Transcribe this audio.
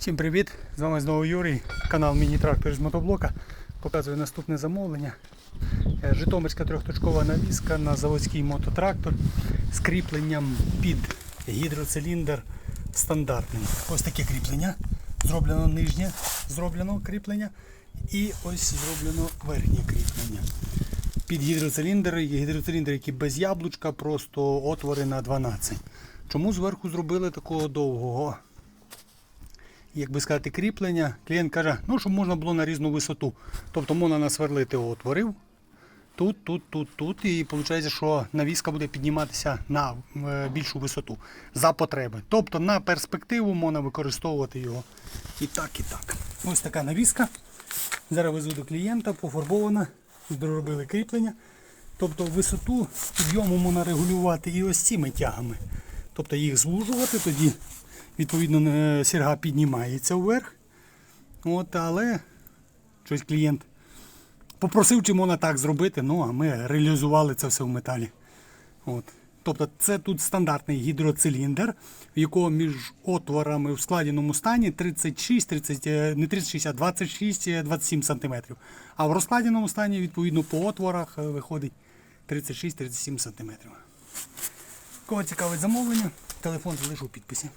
Всім привіт! З вами знову Юрій, канал Міні-трактор з мотоблока. Показую наступне замовлення. Е, Житомирська трьохточкова навіска на заводський мототрактор з кріпленням під гідроциліндр стандартний. Ось таке кріплення. Зроблено нижнє зроблено кріплення і ось зроблено верхнє кріплення. Під гідроциліндр, гідроциліндр, який без яблучка, просто отвори на 12. Чому зверху зробили такого довгого? Як би сказати, кріплення. Клієнт каже, ну, щоб можна було на різну висоту. Тобто можна насверлити отворив. Тут, тут, тут, тут. І виходить, що навіска буде підніматися на е, більшу висоту за потреби. Тобто на перспективу можна використовувати його і так, і так. Ось така навіска. Зараз везу до клієнта, пофарбована, доробили кріплення. Тобто висоту підйому можна регулювати і ось цими тягами. Тобто їх звужувати, тоді відповідно е, сірга піднімається вверх. От, але щось клієнт попросив, чи можна так зробити, ну а ми реалізували це все в металі. От. Тобто це тут стандартний гідроциліндр, в якого між отворами в складеному стані 36, 30, е, не 36, а 26-27 см. А в розкладеному стані, відповідно, по отворах е, виходить 36-37 см. Кого цікавить замовлення, телефон залишу у підписі.